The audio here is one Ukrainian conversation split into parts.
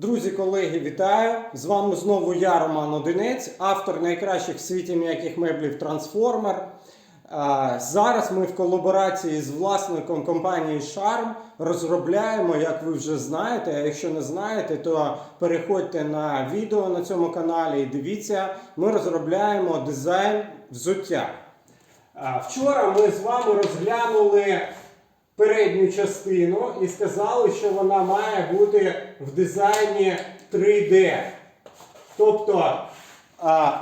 Друзі, колеги, вітаю! З вами знову я, Роман Одинець, автор найкращих в світі м'яких меблів Трансформер. Зараз ми в колаборації з власником компанії Charm розробляємо, як ви вже знаєте. А якщо не знаєте, то переходьте на відео на цьому каналі і дивіться, ми розробляємо дизайн взуття. Вчора ми з вами розглянули передню частину і сказали, що вона має бути в дизайні 3D. Тобто а,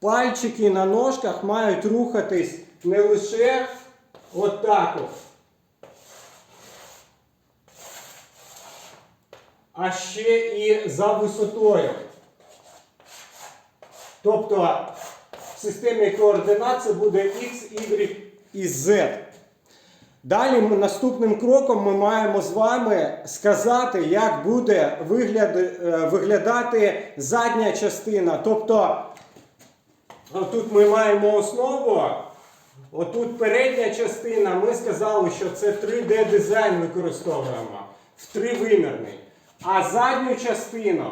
пальчики на ножках мають рухатись не лише отак от, а ще і за висотою. Тобто в системі координат це буде X, Y і Z. Далі ми, наступним кроком ми маємо з вами сказати, як буде вигляд, е, виглядати задня частина. Тобто, тут ми маємо основу, отут передня частина, ми сказали, що це 3D дизайн використовуємо в тривимірний. А задню частину,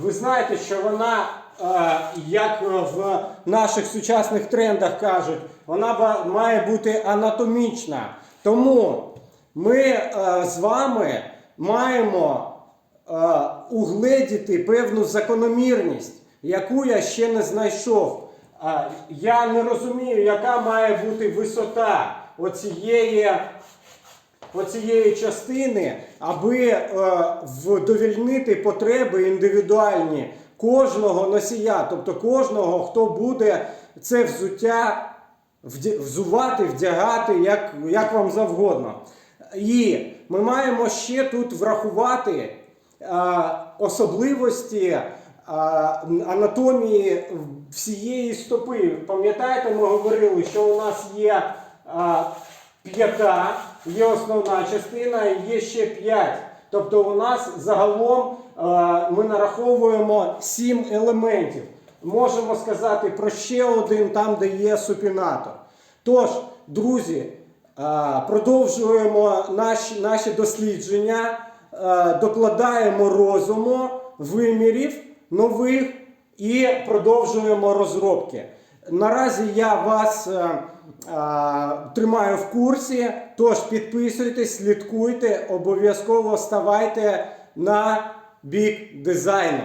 ви знаєте, що вона, е, як в наших сучасних трендах кажуть, вона має бути анатомічна. Тому ми е, з вами маємо е, угледіти певну закономірність, яку я ще не знайшов. Е, я не розумію, яка має бути висота оцієї оцієї частини, аби е, вдовільнити потреби індивідуальні кожного носія, тобто кожного, хто буде це взуття взувати, вдягати, як, як вам завгодно. І ми маємо ще тут врахувати е, особливості е, анатомії всієї стопи. Пам'ятаєте, ми говорили, що у нас є е, п'ята, є основна частина є ще п'ять. Тобто у нас загалом е, ми нараховуємо сім елементів. Можемо сказати про ще один там, де є супінатор. Тож, друзі, е, продовжуємо наші, дослідження, е, докладаємо розуму, вимірів нових і продовжуємо розробки. Наразі я вас е, е, тримаю в курсі, тож підписуйтесь, слідкуйте, обов'язково ставайте на бік дизайну,